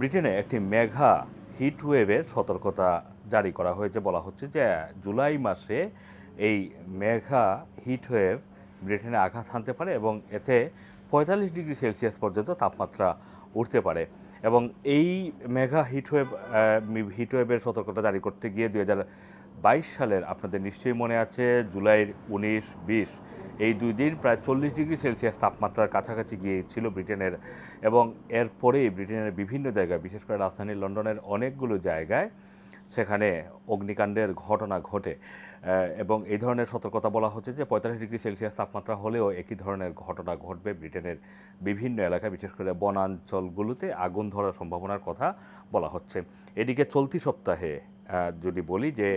ব্রিটেনে একটি মেঘা হিট ওয়েভের সতর্কতা জারি করা হয়েছে। বলা হচ্ছে যে, জুলাই মাসে এই মেঘা হিট ওয়েভ ব্রিটেনে আঘাত হানতে পারে এবং এতে পঁয়তাল্লিশ ডিগ্রি সেলসিয়াস পর্যন্ত তাপমাত্রা উঠতে পারে। এবং এই মেঘা হিটওয়েভ হিটওয়েভের সতর্কতা জারি করতে গিয়ে বাইশ সালের আপনাদের নিশ্চয়ই মনে আছে, জুলাইয়ের উনিশ, বিশ এই দুই দিন প্রায় চল্লিশ ডিগ্রি সেলসিয়াস তাপমাত্রার কাছাকাছি গিয়েছিল ব্রিটেনের এবং এরপরেই ব্রিটেনের বিভিন্ন জায়গায়, বিশেষ করে রাজধানী লন্ডনের অনেকগুলো জায়গায় সেখানে অগ্নিকাণ্ডের ঘটনা ঘটে। এবং এই ধরনের সতর্কতা বলা হচ্ছে যে পঁয়তাল্লিশ ডিগ্রি সেলসিয়াস তাপমাত্রা হলেও একই ধরনের ঘটনা ঘটবে ব্রিটেনের বিভিন্ন এলাকায়, বিশেষ করে বনাঞ্চলগুলোতে আগুন ধরার সম্ভাবনার কথা বলা হচ্ছে। এদিকে চলতি সপ্তাহে যদি বলি যে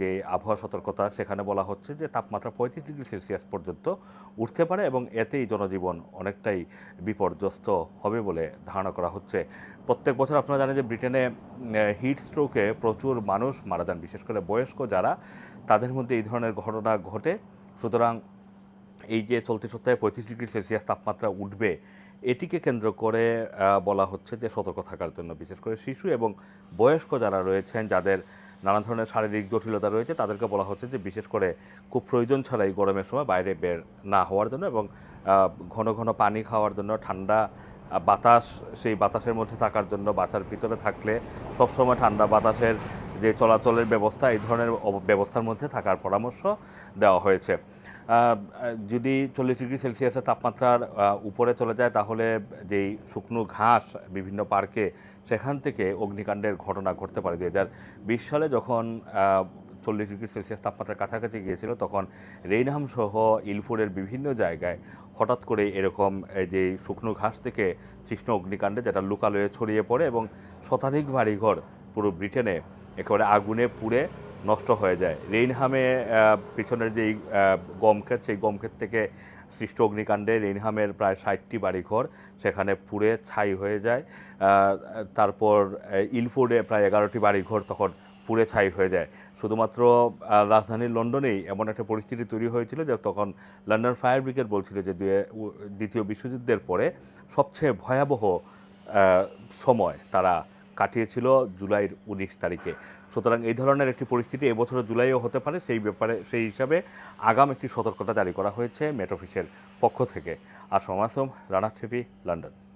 যে আবহাওয়া সতর্কতা, সেখানে বলা হচ্ছে যে তাপমাত্রা পঁয়ত্রিশ ডিগ্রি সেলসিয়াস পর্যন্ত উঠতে পারে এবং এতেই জনজীবন অনেকটাই বিপর্যস্ত হবে বলে ধারণা করা হচ্ছে। প্রত্যেক বছর আপনারা জানেন যে ব্রিটেনে হিট স্ট্রোকে প্রচুর মানুষ মারা যান, বিশেষ করে বয়স্ক যারা, তাদের মধ্যে এই ধরনের ঘটনা ঘটে। সুতরাং এই যে চলতি সপ্তাহে পঁয়ত্রিশ ডিগ্রি সেলসিয়াস তাপমাত্রা উঠবে এটিকে কেন্দ্র করে বলা হচ্ছে যে সতর্ক থাকার জন্য, বিশেষ করে শিশু এবং বয়স্ক যারা রয়েছেন, যাদের নানা ধরনের শারীরিক জটিলতা রয়েছে, তাদেরকে বলা হচ্ছে যে বিশেষ করে খুব প্রয়োজন ছাড়াই গরমের সময় বাইরে বের না হওয়ার জন্য এবং ঘন ঘন পানি খাওয়ার জন্য, ঠান্ডা বাতাস, সেই বাতাসের মধ্যে থাকার জন্য বাসার ভিতরে থাকলে সবসময় ঠান্ডা বাতাসের যে চলাচলের ব্যবস্থা, এই ধরনের ব্যবস্থার মধ্যে থাকার পরামর্শ দেওয়া হয়েছে। যদি চল্লিশ ডিগ্রি সেলসিয়াসের তাপমাত্রার উপরে চলে যায়, তাহলে যেই শুকনো ঘাস বিভিন্ন পার্কে, সেখান থেকে অগ্নিকাণ্ডের ঘটনা ঘটতে পারে। হাজার বিশ সালে যখন চল্লিশ ডিগ্রি সেলসিয়াস তাপমাত্রার কাছাকাছি গিয়েছিল, তখন রেইনহাম সহ ইলফুরের বিভিন্ন জায়গায় হঠাৎ করে এরকম, এই যে শুকনো ঘাস থেকে সৃষ্ট অগ্নিকাণ্ডে, যেটা লোকালয়ে ছড়িয়ে পড়ে এবং শতাধিক বাড়িঘর পুরো ব্রিটেনে একেবারে আগুনে পুড়ে নষ্ট হয়ে যায়। রেইনহামে পিছনের যেই আহ, গম ক্ষেত সেই গম ক্ষেত থেকে সৃষ্ট অগ্নিকাণ্ডে রেইনহামের প্রায় ষাটটি বাড়িঘর সেখানে পুড়ে ছাই হয়ে যায়। তারপর ইলফোর্ডে প্রায় এগারোটি বাড়িঘর তখন পুড়ে ছাই হয়ে যায়। শুধুমাত্র রাজধানী লন্ডনেই এমন একটা পরিস্থিতি তৈরি হয়েছিল যে তখন লন্ডন ফায়ার ব্রিগেড বলছিল যে দ্বিতীয় বিশ্বযুদ্ধের পরে সবচেয়ে ভয়াবহ সময় তারা কাটিয়েছিল জুলাইয়ের উনিশ তারিখে। সুতরাং এই ধরনের একটি পরিস্থিতি এবছর জুলাইও হতে পারে, সেই ব্যাপারে, সেই হিসাবে আগাম একটি সতর্কতা জারি করা হয়েছে মেট অফিসের পক্ষ থেকে। আর সমাসম রানা লন্ডন।